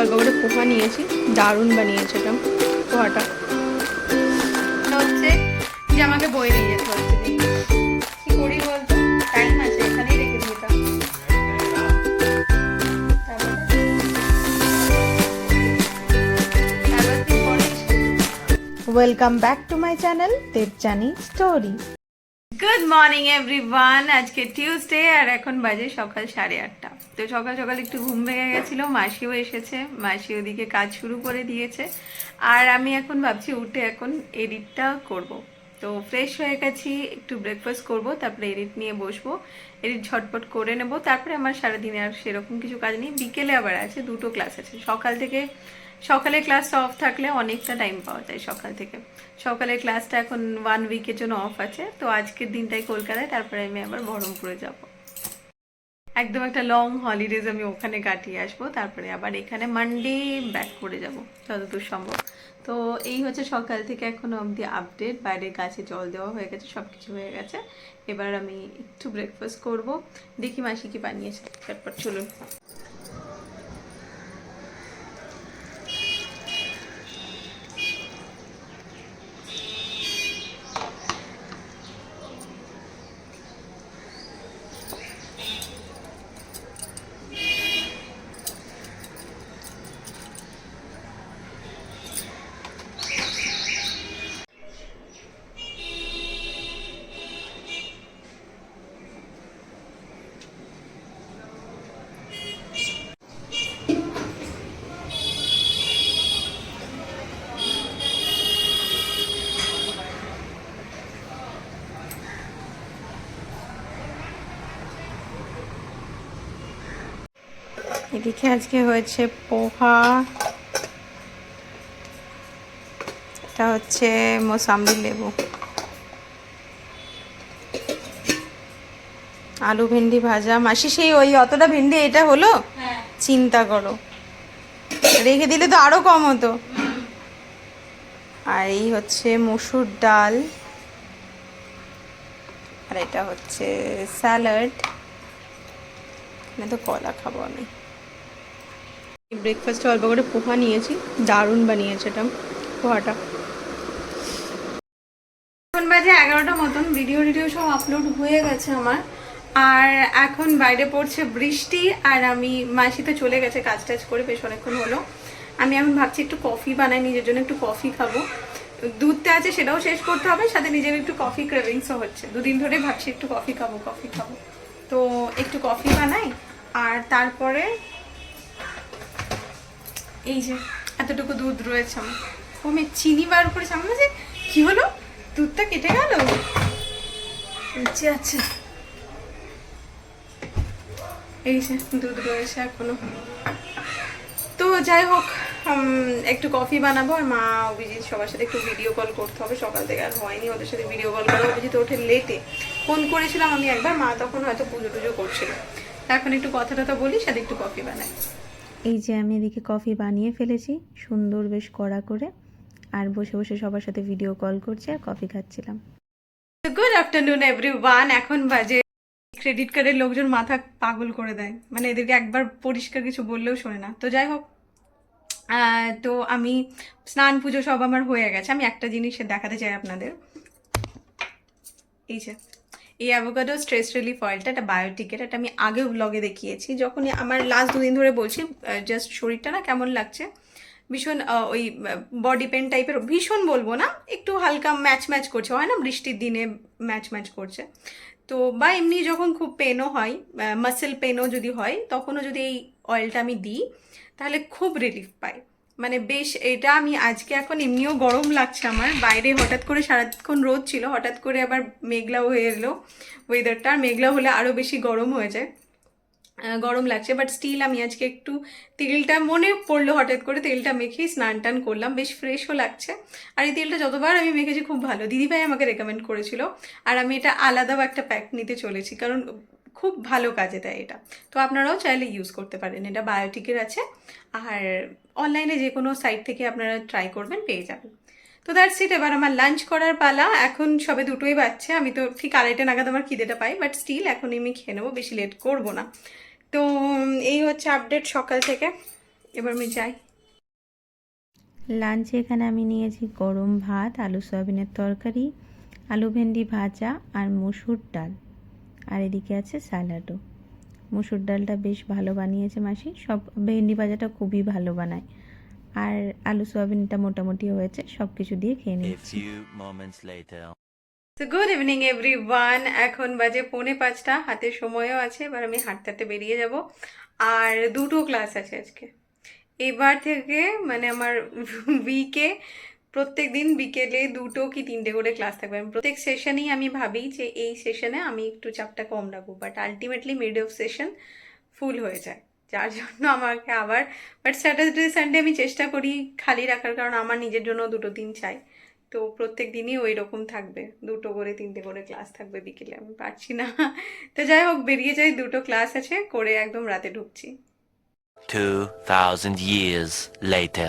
অল্প করে পোহা নিয়েছি, দারুণ বানিয়েছে এটা পোহাটা হচ্ছে যে আমাকে বই নিয়ে যেতে হচ্ছে? Welcome back to my channel Debjani story good morning everyone আজকে টিউসডে আর এখন বাজে সকাল সাড়ে আটটা। তো সকাল সকাল একটু ঘুম ভেঙে গেছিল, মাসিও এসেছে, মাসি ওদিকে কাজ শুরু করে দিয়েছে। আর আমি এখন ভাবছি উঠে এখন এডিটটা করব। তো ফ্রেশ হয়ে গেছি, একটু ব্রেকফাস্ট করব, তারপরে এডিট নিয়ে বসবো, এডিট ঝটপট করে নেব। তারপরে আমার সারাদিনে আর সেরকম কিছু কাজ নেই। বিকেলে আবার আছে, দুটো ক্লাস আছে। সকাল থেকে সকালে ক্লাসটা অফ থাকলে অনেকটা টাইম পাওয়া যায় সকাল থেকে। সকালের ক্লাসটা এখন ওয়ান উইকের জন্য অফ আছে, তো আজকের দিনটাই কলকাতায়, তারপরে আমি আবার বহরমপুরে যাব। একদম একটা লং হলিডেজ আমি ওখানে কাটিয়ে আসব, তারপরে আবার এখানে মানডে ব্যাক করে যাব, যতদূর সম্ভব। তো এই হচ্ছে সকাল থেকে এখনও অবধি আপডেট বাইরে গাছে জল দেওয়া হয়ে গেছে সব কিছু হয়ে গেছে। এবার আমি একটু ব্রেকফাস্ট করব, দেখি মাসি কি বানিয়েছে তারপর চলুন। এদিকে আজকে হয়েছে পোহা। এটা হচ্ছে মোসাম্বি লেবু। আলু ভেন্ডি ভাজা। মাসি সেই ওই অতটা ভেন্ডি এটা হলো? চিন্তা করো। রেখে দিলে তো আরও কম হতো। আর এই হচ্ছে মসুর ডাল। আর এটা হচ্ছে স্যালাড। এখানে তো কলা খাব আমি। ব্রেকফাস্টে অল্প করে পোহা নিয়েছি। দারুণ বানিয়েছে এটা, পোহাটা। এখন বাজে এগারোটা মতন ভিডিও টিডিও সব আপলোড হয়ে গেছে আমার। আর এখন বাইরে পড়ছে বৃষ্টি, আর আমি মাসিতে চলে গেছে কাজ টাজ করে, বেশ অনেকক্ষণ হলো। আমি এখন ভাবছি একটু কফি বানাই, নিজের জন্য একটু কফি খাব। দুধটা আছে সেটাও শেষ করতে হবে, সাথে নিজের একটু কফি ক্রেভিংসও হচ্ছে। দুদিন ধরে ভাবছি একটু কফি খাব কফি খাব। তো একটু কফি বানাই, আর তারপরে এই যে, এতটুকু দুধ রয়েছে আমার। আমি চিনি বার করেছি। আমার যে কি হলো? দুধটা কেটে গেল? আচ্ছা আচ্ছা এই যে, দুধ রয়েছে এখনও। তো যাই হোক একটু কফি বানাবো আর মা, অভিজিৎ সবার সাথে একটু ভিডিও কল করতে হবে। সকাল থেকে আর হয়নি ওদের সাথে ভিডিও কল করা। অভিজিৎ ওঠে লেটে ফোন করেছিলাম আমি একবার। মা তখন হয়তো পুজো টুজো করছিল। এখন একটু কথা টথা বলি সাথে একটু কফি বানাই। এই যে আমি এদিকে কফি বানিয়ে ফেলেছি, সুন্দর বেশ কড়া করে। আর বসে বসে সবার সাথে ভিডিও কল করছি আর কফি খাচ্ছিলাম। গুড আফটারনুন এভরিওয়ান এখন বাজে। ক্রেডিট কার্ডের লোকজন মাথা পাগল করে দেয়। মানে এদেরকে একবার পরিষ্কার কিছু বললেও শোনে না। তো যাই হোক তো আমি স্নান পুজো সব আমার হয়ে গেছে। আমি একটা জিনিস দেখাতে চাই আপনাদের। এই যে এই অ্যাভোকাডো স্ট্রেস রিলিফ অয়েলটা এটা বায়োটিকের এটা আমি আগেও ব্লগে দেখিয়েছি। যখনই আমার লাস্ট দুদিন ধরে বলছি জাস্ট শরীরটা না কেমন লাগছে? ভীষণ ওই বডি পেন টাইপের ভীষণ বলব না, একটু হালকা ম্যাচ ম্যাচ করছে। হয় না, বৃষ্টির দিনে ম্যাচ ম্যাচ করছে। তো, বা এমনি যখন খুব পেনও হয় মাসেল পেনও যদি হয়, তখনও যদি এই অয়েলটা আমি দিই, তাহলে খুব রিলিফ পাই। মানে বেশ, এটা আমি আজকে এখন এমনিও গরম লাগছে আমার। বাইরে হঠাৎ করে সারাক্ষণ রোদ ছিল, হঠাৎ করে আবার মেঘলাও হয়ে এলো। ওয়েদারটা আর মেঘলা হলে আরও বেশি গরম হয়ে যায়। গরম লাগছে বাট স্টিল আমি আজকে একটু তেলটা, মনে পড়ল হঠাৎ করে তেলটা মেখে স্নান টান করলাম। বেশ ফ্রেশও লাগছে। আর এই তেলটা যতবার আমি মেখেছি খুব ভালো। দিদিভাই আমাকে রেকমেন্ড করেছিল। আর আমি এটা আলাদাও একটা প্যাক নিতে চলেছি, কারণ খুব ভালো কাজে দেয় এটা। তো আপনারাও চাইলে ইউজ করতে পারেন। এটা বায়োটিকের আছে। আর অনলাইনে যে কোনো সাইট থেকে আপনারা ট্রাই করবেন, পেয়ে যাবেন। তো দ্যাটস ইট এবার আমার লাঞ্চ করার পালা। এখন সবে দুটোই বাজছে। আমি তো ঠিক আড়াইটে নাগাদ আমার খিদেটা পাই বাট স্টিল এখন আমি খেয়ে নেব, বেশি লেট করব না। তো এই হচ্ছে আপডেট সকাল থেকে। এবার আমি যাই। লাঞ্চে এখানে আমি নিয়েছি গরম ভাত, আলু সয়াবিনের তরকারি, আলু ভেন্ডি ভাজা আর মসুর ডাল। আর এদিকে আছে স্যালাডও মসুর ডালটা বেশ ভালো বানিয়েছে মাসি। সব ভেন্ডি ভাজাটা খুবই ভালো বানায়। আর আলু সয়াবিনটা মোটামুটি হয়েছে সব কিছু দিয়ে খেয়ে নিচ্ছি later. তো গুড ইভিনিং এভরি ওয়ান এখন বাজে পৌনে পাঁচটা হাতে সময়ও আছে এবার আমি হাঁটতে হাঁটতে বেরিয়ে যাব। আর দুটো ক্লাস আছে আজকে। এবার থেকে মানে আমার উইকে প্রত্যেক দিন বিকেলে দুটো কি তিনটে করে ক্লাস থাকবে। আমি প্রত্যেক সেশনেই আমি ভাবি যে এই সেশনে আমি একটু চাপটা কম রাখব but ultimately mid of session full হয়ে যায়। যার জন্য আমাকে আবার বাট স্যাটারডে সানডে আমি চেষ্টা করি খালি রাখার কারণ আমার নিজের জন্য দুটো দিন চাই। তো প্রত্যেক দিনই ওই রকম থাকবে দুটো করে তিনটে করে ক্লাস থাকবে বিকেলে আমি পারছি না। তো যাই হোক বেরিয়ে যাই দুটো ক্লাস আছে করে একদম রাতে ঢুকছি। 2,000 years later.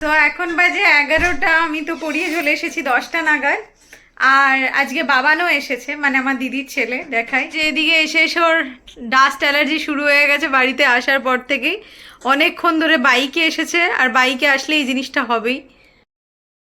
তো এখন বাজে এগারোটা, আমি তো পড়িয়ে চলে এসেছি দশটা নাগাদ। আর আজকে বাবানও এসেছে মানে আমার দিদির ছেলে দেখায়। যে এদিকে এসে এসে ওর ডাস্ট অ্যালার্জি শুরু হয়ে গেছে বাড়িতে আসার পর থেকেই। অনেকক্ষণ ধরে বাইকে এসেছে, আর বাইকে আসলে এই জিনিসটা হবেই।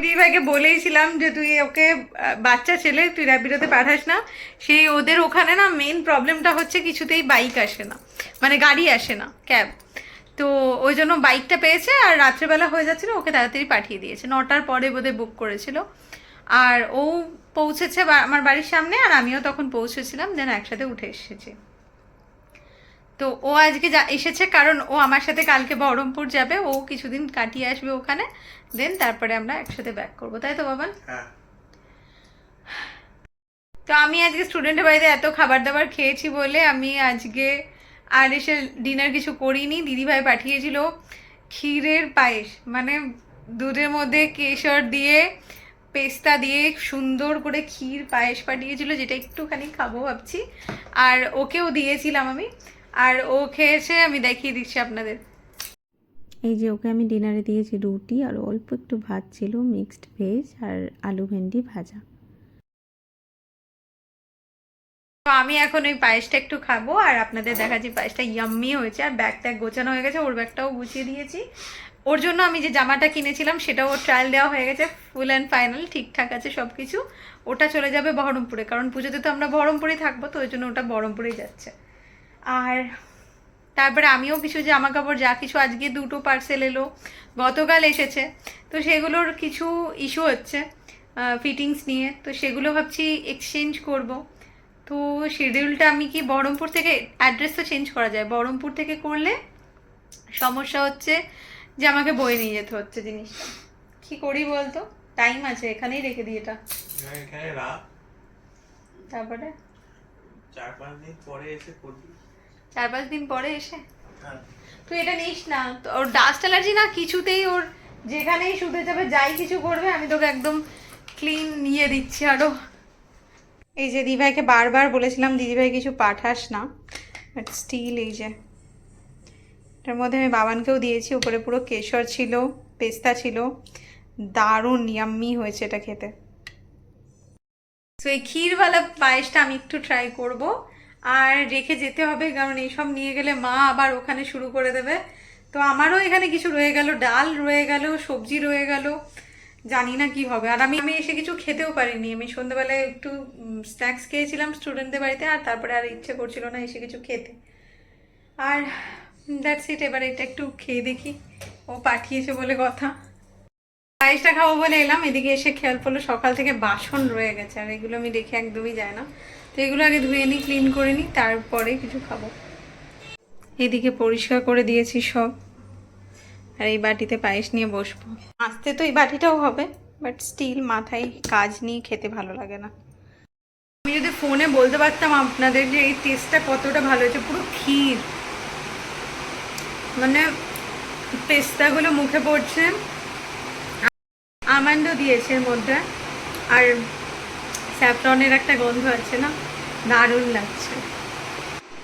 দিদিভাইকে বলেইছিলাম যে, তুই ওকে বাচ্চা ছেলে, তুই র্যাপিডোতে পাঠাস না। সেই ওদের ওখানে না মেন প্রবলেমটা হচ্ছে কিছুতেই বাইক আসে না মানে গাড়ি আসে না ক্যাব তো ওই জন্য বাইকটা পেয়েছে আর রাত্রেবেলা হয়ে যাচ্ছিল ওকে তাড়াতাড়ি পাঠিয়ে দিয়েছে। নটার পরে বোধহয় বুক করেছিল। আর ও পৌঁছেছে আমার বাড়ির সামনে আর আমিও তখন পৌঁছেছিলাম দেন একসাথে উঠে এসেছি। তো ও আজকে যা এসেছে কারণ ও আমার সাথে কালকে বহরমপুর যাবে ও কিছুদিন কাটিয়ে আসবে ওখানে দেন তারপরে আমরা একসাথে ব্যাক করব। তাই তো বাবান? তো আমি আজকে স্টুডেন্টের বাড়িতে এত খাবার দাবার খেয়েছি বলে আমি আজকে আর এসে ডিনার কিছু করিনি। দিদিভাই পাঠিয়েছিল ক্ষীরের পায়েস। মানে দুধের মধ্যে কেশর দিয়ে, পেস্তা দিয়ে সুন্দর করে ক্ষীর পায়েস পাঠিয়েছিল, যেটা একটুখানি খাব ভাবছি। আর ওকেও দিয়েছিলাম আমি। আর ও খেয়েছে, আমি দেখিয়ে দিচ্ছি আপনাদের। এই যে ওকে আমি ডিনারে দিয়েছি রুটি, আর অল্প একটু ভাত ছিল মিক্সড ভেজ আর আলু ভেন্ডি ভাজা। তো আমি এখন ওই পায়েসটা একটু খাব, আর আপনাদের দেখাচ্ছি পায়েসটা ইয়াম্মি হয়েছে, আর ব্যাগ ট্যাগ গোছানো হয়ে গেছে, ওর ব্যাগটাও গুছিয়ে দিয়েছি। ওর জন্য আমি যে জামাটা কিনেছিলাম, সেটাও ওর ট্রায়াল দেওয়া হয়ে গেছে ফুল অ্যান্ড ফাইনাল ঠিকঠাক আছে সব কিছু ওটা চলে যাবে বহরমপুরে, কারণ পুজোতে তো আমরা বহরমপুরেই থাকব, তো ওই জন্য ওটা বহরমপুরেই যাচ্ছে। আর তারপরে আমিও কিছু জামা কাপড় যা কিছু আজকে দুটো পার্সেল এলো, গতকাল এসেছে, তো সেগুলোর কিছু ইস্যু হচ্ছে ফিটিংস নিয়ে, তো সেগুলো ভাবছি এক্সচেঞ্জ করব। তো শিডিউলটা আমি কি বহরমপুর থেকে অ্যাড্রেস তো চেঞ্জ করা যায়। বহরমপুর থেকে করলে সমস্যা হচ্ছে যে আমাকে বয়ে নিয়ে যেতে হচ্ছে জিনিসটা। কি করি বলতো? টাইম আছে এখানেই রেখে দিই এটা। হ্যাঁ, এখানে রাখ তারপরে? চার পাঁচ দিন পরে এসে করবি। চার পাঁচ দিন পরে এসে? হ্যাঁ। তুই এটা নিস না। ওর ডাস্ট অ্যালার্জি না কিছুতেই ওর যেখানেই শুতে যাবে যাই কিছু করবে আমি তোকে একদম ক্লিন নিয়ে দিচ্ছি আরও। এই যে দিদিভাইকে বারবার বলেছিলাম, দিদিভাই কিছু পাঠাস না। বাট স্টিল এই যে, এটার মধ্যে আমি বাবানকেও দিয়েছি, উপরে পুরো কেশর ছিল, পেস্তা ছিল। দারুণ ইয়াম্মি হয়েছে এটা খেতে। তো এই ক্ষীরওয়ালা পায়েসটা আমি একটু ট্রাই করব। আর রেখে যেতে হবে, কারণ এইসব নিয়ে গেলে মা আবার ওখানে শুরু করে দেবে। তো আমারও এখানে কিছু রয়ে গেল, ডাল রয়ে গেল, সবজি রয়ে গেল। জানি না কি হবে। আর আমি আমি এসে কিছু খেতেও পারিনি। আমি সন্ধ্যাবেলায় একটু স্ন্যাক্স খেয়েছিলাম স্টুডেন্টদের বাড়িতে, আর তারপরে আর ইচ্ছে করছিল না এসে কিছু খেতে। আর দ্যাটস ইট এবার এটা একটু খেয়ে দেখি। ও পাঠিয়েছে বলে কথা। পায়েসটা খাব বলে এলাম। এদিকে এসে খেয়াল পড়ল, সকাল থেকে বাসন রয়ে গেছে। আর এগুলো আমি রেখে একদমই যায় না। তো এগুলো আগে ধুয়ে নিই ক্লিন করে নিই, তারপরে কিছু খাব। এদিকে পরিষ্কার করে দিয়েছি সব। আর এই বাটিতে পায়েস নিয়ে বসবো। আসতে তো এই বাটিটাও হবে বাট স্টিল মাথায় কাজ নিয়ে খেতে ভালো লাগে না। আমি যদি ফোনে বলতে পারতাম আপনাদের যে এই টেস্টটা কতটা ভালো হয়েছে, পুরো ক্ষীর। মানে পেস্তাগুলো মুখে পড়ছে, আমান্ডও দিয়েছে এর মধ্যে, আর স্যাফরনের একটা গন্ধ আছে না, দারুণ লাগছে।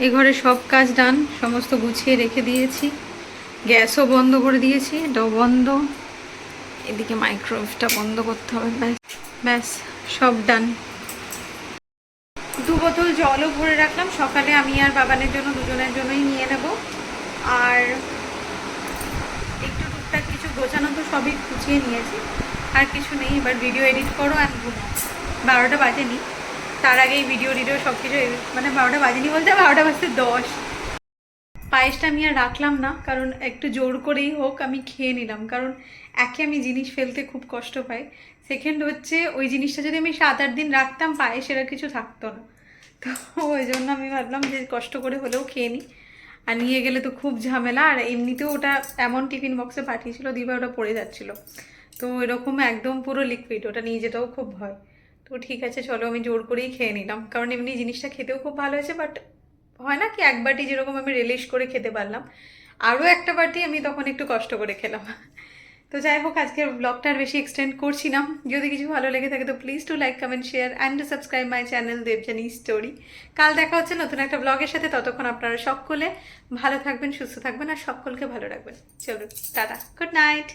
এ ঘরে সব কাজ ডান সমস্ত গুছিয়ে রেখে দিয়েছি। গ্যাসও বন্ধ করে দিয়েছি, এটাও বন্ধ। এদিকে মাইক্রোওয়েভটা বন্ধ করতে হবে, ব্যাস ব্যাস, সব ডান। দু বোতল জলও ভরে রাখলাম, সকালে আমি আর বাবানের জন্য দুজনের জন্যই নিয়ে নেব। আর একটু টুকটাক কিছু গোছানো তো সবই গুছিয়ে নিয়েছি। আর কিছু নেই, এবার ভিডিও এডিট করো আর ঘুমো। বারোটা বাজেনি। তার আগেই ভিডিও টিডিও সব কিছু মানে বারোটা বাজেনি বলতে বারোটা বাজতে দশ। পায়েসটা আমি আর রাখলাম না, কারণ একটু জোর করেই হোক আমি খেয়ে নিলাম, কারণ একে আমি জিনিস ফেলতে খুব কষ্ট পাই। সেকেন্ড হচ্ছে, ওই জিনিসটা যদি আমি সাত আট দিন রাখতাম পায়েসের আর কিছু থাকতো না। তো ওই জন্য আমি ভাবলাম যে কষ্ট করে হলেও খেয়ে নিই। আর নিয়ে গেলে তো খুব ঝামেলা, আর এমনিতেও ওটা এমন টিফিন বক্সে পাঠিয়েছিল, দিবা ওটা পড়ে যাচ্ছিল। তো এরকম একদম পুরো লিকুইড ওটা নিয়ে যেতেও খুব ভয়। তো ঠিক আছে, চলো আমি জোর করেই খেয়ে নিলাম, কারণ এমনি জিনিসটা খেতেও খুব ভালো হয়েছে বাট হয় না কি এক বাটি যেরকম আমি রিলিশ করে খেতে পারলাম, আরও একটা বাটি আমি তখন একটু কষ্ট করে খেলাম। তো যাই হোক, আজকের ব্লগটা আর বেশি এক্সটেন্ড করছি না। যদি কিছু ভালো লেগে থাকে, তো please to like comment share and subscribe my channel Debjani story কাল দেখা হচ্ছে নতুন একটা ব্লগের সাথে, ততক্ষণ আপনারা সকলে ভালো থাকবেন, সুস্থ থাকবেন আর সকলকে ভালো রাখবেন। চলুন, টাটা গুড নাইট